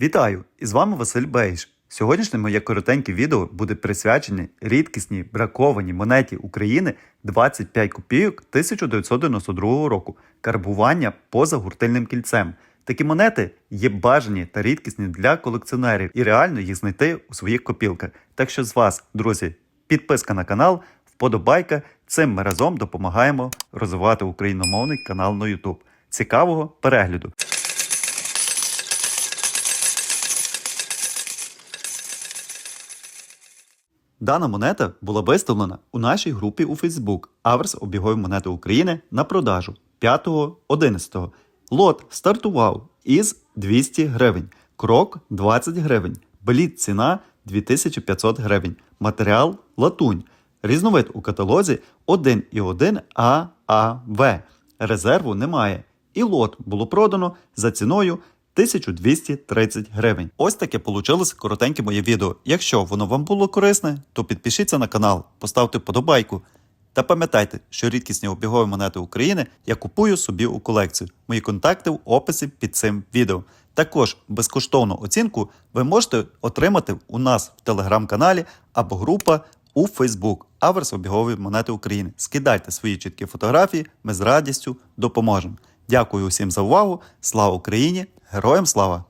Вітаю! І з вами Василь Бейш. Сьогоднішнє моє коротеньке відео буде присвячене рідкісній бракованій монеті України 25 копійок 1992 року карбування поза гуртильним кільцем. Такі монети є бажані та рідкісні для колекціонерів, і реально їх знайти у своїх копілках. Так що з вас, друзі, підписка на канал, вподобайка. Цим ми разом допомагаємо розвивати україномовний канал на YouTube. Цікавого перегляду! Дана монета була виставлена у нашій групі у Facebook Аверс обігові монети України на продажу 5.11. Лот стартував із 200 гривень, крок 20 гривень, беліт ціна 2500 гривень, матеріал латунь. Різновид у каталозі 1,1 ААВ. Резерву немає. І лот було продано за ціною 1230 гривень. Ось таке получилось коротеньке моє відео. Якщо воно вам було корисне, то підпишіться на канал, поставте вподобайку. Та пам'ятайте, що рідкісні обігові монети України я купую собі у колекцію. Мої контакти в описі під цим відео. Також безкоштовну оцінку ви можете отримати у нас в телеграм-каналі або група у Фейсбук Аверс обігові монети України. Скидайте свої чіткі фотографії, ми з радістю допоможемо. Дякую усім за увагу. Слава Україні! Героям слава!